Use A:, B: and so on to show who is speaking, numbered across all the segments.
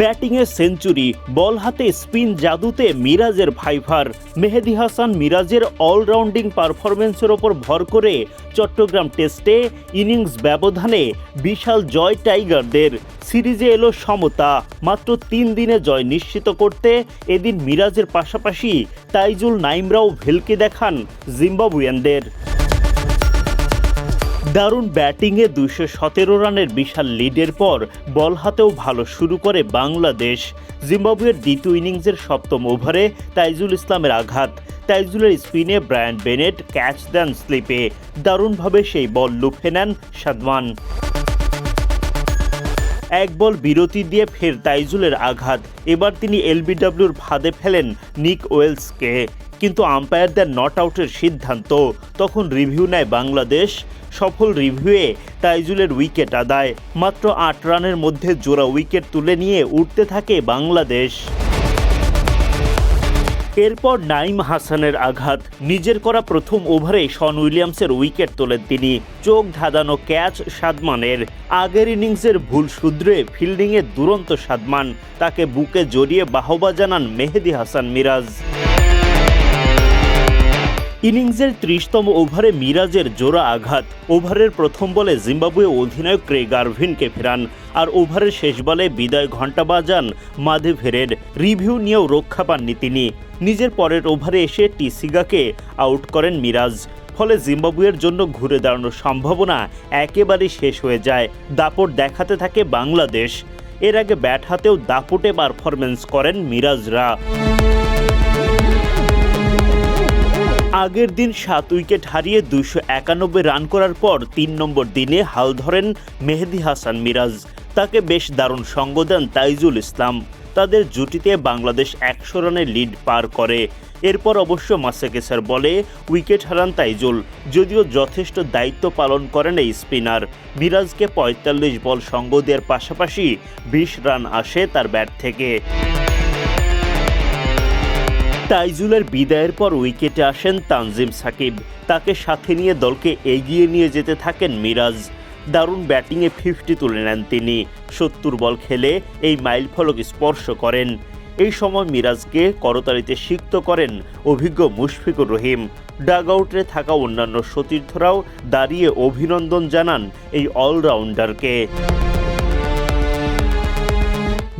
A: ব্যাটিংয়ে সেঞ্চুরি, বল হাতে স্পিন জাদুতে মিরাজের ভাইভার। মেহেদি হাসান মিরাজের অলরাউন্ডিং পারফরমেন্সের ওপর ভর করে চট্টগ্রাম টেস্টে ইনিংস ব্যবধানে বিশাল জয় টাইগারদের। সিরিজে এলো সমতা, মাত্র তিন দিনে জয় নিশ্চিত করতে এদিন মিরাজের পাশাপাশি তাইজুল নাইমরাও ভেলকে দেখান জিম্বাবুয়ানদের। দারুণ ব্যাটিংয়ে দুশো সতেরো রানের বিশাল লিডের পর বল হাতেও ভালো শুরু করে বাংলাদেশ। জিম্বাবুয়ের দ্বিতীয় ইনিংসের সপ্তম ওভারে তাইজুল ইসলামের আঘাত। তাইজুলের স্পিনে ব্রায়ান বেনেট ক্যাচ দেন স্লিপে। দারুণভাবে সেই বল লুফে নেন সাদমান এক বল বিরতি দিয়ে ফের তাইজুলের আঘাত। এবার তিনি এলবিডব্লিউর ফাঁদে ফেলেন নিক ওয়েলসকে। কিন্তু আম্পায়ারদের নট আউটের সিদ্ধান্ত। তখন রিভিউ নেয় বাংলাদেশ। সফল রিভিউয়ে তাইজুলের উইকেট আদায়। মাত্র আট রানের মধ্যে জোড়া উইকেট তুলে নিয়ে উঠতে থাকে বাংলাদেশ। এরপর নাইম হাসানের আঘাত। নিজের করা প্রথম ওভারে শন উইলিয়ামসের উইকেট তোলেন তিনি। চোখ ধাঁধানো ক্যাচ সাদমানের। আগের ইনিংসের ভুল শুধরে ফিল্ডিংয়ে দুরন্ত সাদমান। তাকে বুকে জড়িয়ে বাহবা জানান মেহেদি হাসান মিরাজ। ইনিংসের ত্রিশতম ওভারে মিরাজের জোড়া আঘাত। ওভারের প্রথম বলে জিম্বাবুয়ে অধিনায়ক ক্রে গার্ভিনকে ফেরান। আর ওভারের শেষ বলে বিদায় ঘণ্টা বাজান মাধেভেরের রিভিউ নিয়েও রক্ষা পাননি তিনি। নিজের পরের ওভারে এসে টিসিগাকে আউট করেন মিরাজ। ফলে জিম্বাবুয়ের জন্য ঘুরে দাঁড়ানোর সম্ভাবনা একেবারেই শেষ হয়ে যায়। দাপট দেখাতে থাকে বাংলাদেশ। এর আগে ব্যাট হাতেও দাপটে পারফরমেন্স করেন মিরাজরা। আগের দিন সাত উইকেট হারিয়ে দুশো একানব্বই রান করার পর তিন নম্বর দিনে হাল ধরেন মেহেদি হাসান মিরাজ। তাকে বেশ দারুণ সঙ্গ দেন তাইজুল ইসলাম। তাদের জুটিতে বাংলাদেশ একশো রানের লিড পার করে। এরপর অবশ্য মাসেকেসার বলে উইকেট হারান তাইজুল, যদিও যথেষ্ট দায়িত্ব পালন করেন এই স্পিনার। মিরাজকে পঁয়তাল্লিশ বল সঙ্গ দেওয়ার পাশাপাশি বিশ রান আসে তার ব্যাট থেকে। তাইজুলের বিদায়ের পর উইকেটে আসেন তানজিম সাকিব। তাকে সাথে নিয়ে দলকে এগিয়ে নিয়ে যেতে থাকেন মিরাজ। দারুণ ব্যাটিংয়ে ফিফটি তুলে নেন তিনি। সত্তর বল খেলে এই মাইল ফলক স্পর্শ করেন। এই সময় মিরাজকে করতালিতে সিক্ত করেন অভিজ্ঞ মুশফিকুর রহিম। ডাগ আউটে থাকা অন্যান্য সতীর্থরাও দাঁড়িয়ে অভিনন্দন জানান এই অলরাউন্ডারকে।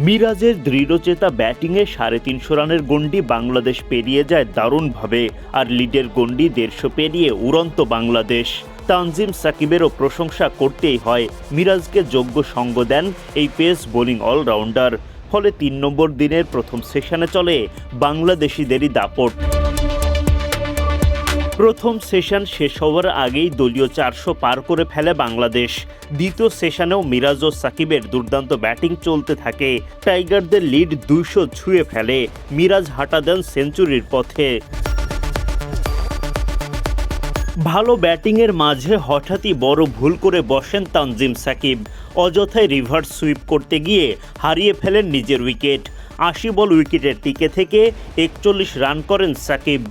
A: মিরাজের দৃঢ়চেতা ব্যাটিংয়ে সাড়ে তিনশো রানের গণ্ডি বাংলাদেশ পেরিয়ে যায় দারুণভাবে, আর লিডের গণ্ডি দেড়শো পেরিয়ে উড়ন্ত বাংলাদেশ। তানজিম সাকিবেরও প্রশংসা করতেই হয়, মিরাজকে যোগ্য সঙ্গ দেন এই পেস বোলিং অলরাউন্ডার। ফলে তিন নম্বর দিনের প্রথম সেশনে চলে বাংলাদেশিদেরই দাপট। প্রথম সেশন শেষ হওয়ার আগেই দলীয় চারশো পার করে ফেলে বাংলাদেশ। দ্বিতীয় সেশনেও মিরাজ ও সাকিবের দুর্দান্ত ব্যাটিং চলতে থাকে। টাইগারদের লিড দুইশো ছুঁয়ে ফেলে। মিরাজ হাঁটা দেন সেঞ্চুরির পথে। ভালো ব্যাটিংয়ের মাঝে হঠাৎই বড় ভুল করে বসেন তানজিম সাকিব। অযথায় রিভার্স সুইপ করতে গিয়ে হারিয়ে ফেলেন নিজের উইকেট। আশি বল উইকেটের টিকে থেকে একচল্লিশ রান করেন সাকিব।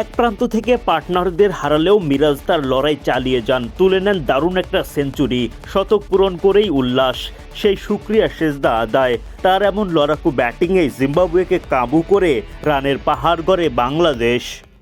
A: এক প্রান্ত থেকে পার্টনারদের হারালেও মিরাজ তার লড়াই চালিয়ে যান। তুলে নেন দারুণ একটা সেঞ্চুরি, শতক পূরণ করেই উল্লাস। সেই সুক্রিয়া সেজদা আদায়। তার এমন লড়াকু ব্যাটিংয়ে জিম্বাবুয়েকে কাবু করে রানের পাহাড় গড়ে বাংলাদেশ।